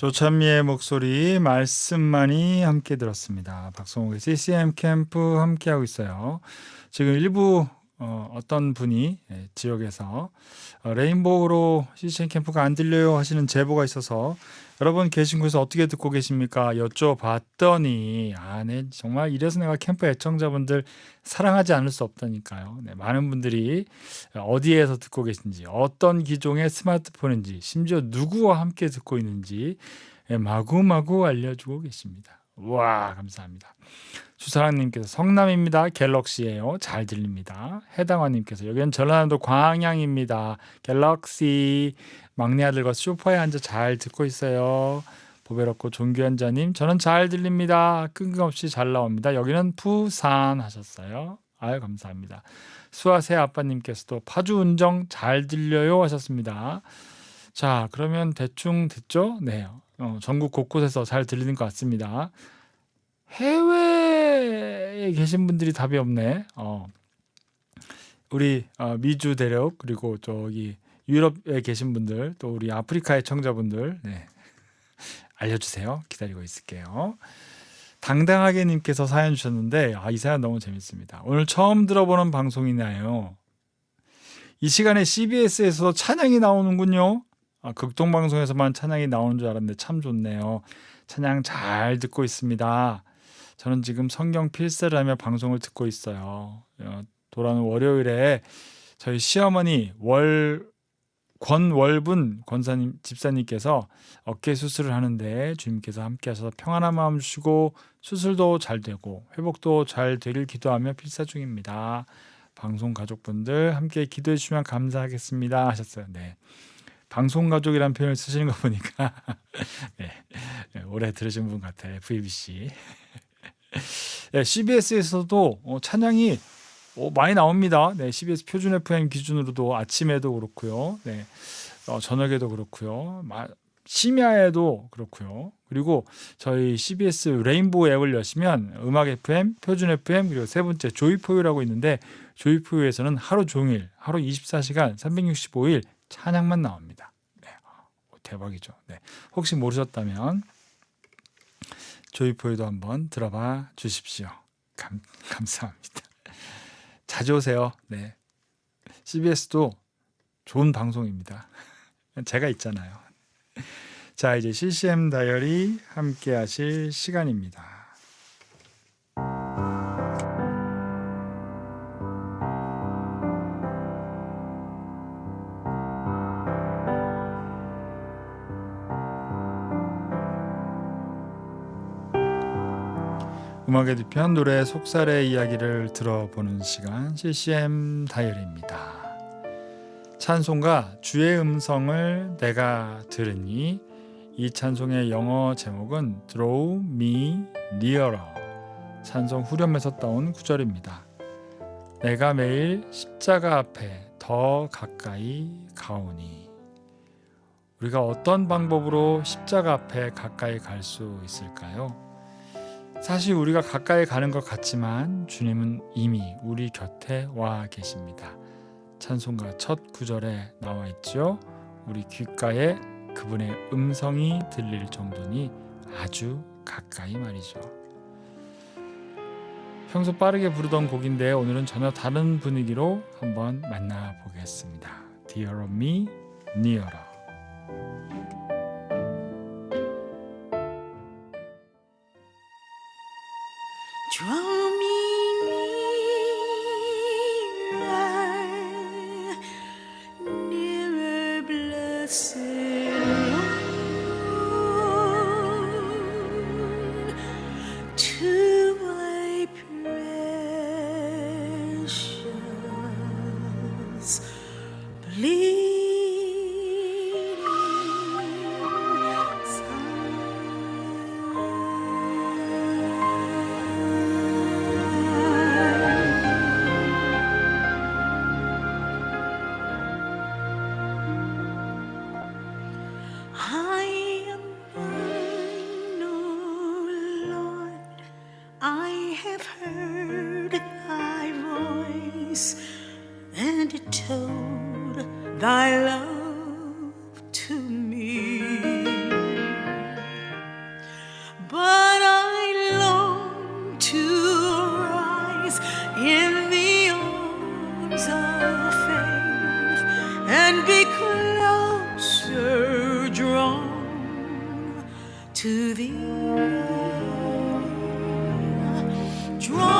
조찬미의 목소리 말씀만이 함께 들었습니다. 박성욱의 CCM 캠프 함께하고 있어요. 지금 일부 어, 어떤 분이 예, 지역에서 어, 레인보우로 CCM 캠프가 안 들려요 하시는 제보가 있어서 여러분 계신 곳에서 어떻게 듣고 계십니까? 여쭤봤더니 아, 네, 정말 이래서 내가 캠프 애청자분들 사랑하지 않을 수 없다니까요. 네, 많은 분들이 어디에서 듣고 계신지, 어떤 기종의 스마트폰인지, 심지어 누구와 함께 듣고 있는지 예, 마구마구 알려주고 계십니다. 와 감사합니다. 주사랑님께서 성남입니다. 갤럭시예요. 잘 들립니다. 해당화님께서 여기는 전라남도 광양입니다. 갤럭시 막내 아들과 소파에 앉아 잘 듣고 있어요. 보배롭고 존귀한자님 저는 잘 들립니다. 끈금없이 잘 나옵니다. 여기는 부산 하셨어요. 아유 감사합니다. 수아새 아빠님께서도 파주 운정 잘 들려요 하셨습니다. 자 그러면 대충 됐죠? 네. 어, 전국 곳곳에서 잘 들리는 것 같습니다. 해외에 계신 분들이 답이 없네. 어. 우리 어, 미주 대륙 그리고 저기 유럽에 계신 분들 또 우리 아프리카의 청자분들 네. 알려주세요. 기다리고 있을게요. 당당하게 님께서 사연 주셨는데 아, 이 사연 너무 재밌습니다. 오늘 처음 들어보는 방송이나요. 이 시간에 CBS에서 찬양이 나오는군요. 아, 극동 방송에서만 찬양이 나오는 줄 알았는데 참 좋네요. 찬양 잘 듣고 있습니다. 저는 지금 성경 필사를 하며 방송을 듣고 있어요. 어, 돌아오는 월요일에 저희 시어머니 월 권월분 권사님 집사님께서 어깨 수술을 하는데 주님께서 함께 하셔서 평안한 마음 주시고 수술도 잘 되고 회복도 잘 되길 기도하며 필사 중입니다. 방송 가족분들 함께 기도해 주시면 감사하겠습니다 하셨어요. 네. 방송 가족이라는 표현을 쓰시는 거 보니까 네. 네, 오래 들으신 분 같아요. FEBC. 네, CBS에서도 어, 찬양이 어, 많이 나옵니다. 네, CBS 표준 FM 기준으로도 아침에도 그렇고요. 네, 어, 저녁에도 그렇고요. 마, 심야에도 그렇고요. 그리고 저희 CBS 레인보우 앱을 여시면 음악 FM, 표준 FM 그리고 세 번째 조이포유라고 있는데 조이포유에서는 하루 종일, 하루 24시간 365일 찬양만 나옵니다. 네, 어, 대박이죠. 네, 혹시 모르셨다면 조이포유도 한번 들어봐 주십시오. 감, 감사합니다. 자주 오세요. 네. CBS도 좋은 방송입니다. 제가 있잖아요. 자, 이제 CCM 다이어리 함께 하실 시간입니다. 음악의 뒤편 노래 속살의 이야기를 들어보는 시간 CCM 다이어리입니다. 찬송가 주의 음성을 내가 들으니 이 찬송의 영어 제목은 Draw Me Nearer 찬송 후렴에서 따온 구절입니다. 내가 매일 십자가 앞에 더 가까이 가오니 우리가 어떤 방법으로 십자가 앞에 가까이 갈 수 있을까요? 사실 우리가 가까이 가는 것 같지만 주님은 이미 우리 곁에 와 계십니다. 찬송가 첫 구절에 나와 있죠. 우리 귓가에 그분의 음성이 들릴 정도니 아주 가까이 말이죠. 평소 빠르게 부르던 곡인데 오늘은 전혀 다른 분위기로 한번 만나 보겠습니다. Dear Me, Nearer. Draw me nearer, nearer, to my precious bleeding thy love to me. But I long to rise in the arms of faith and be closer drawn to thee. Drawn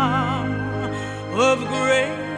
crown of grace.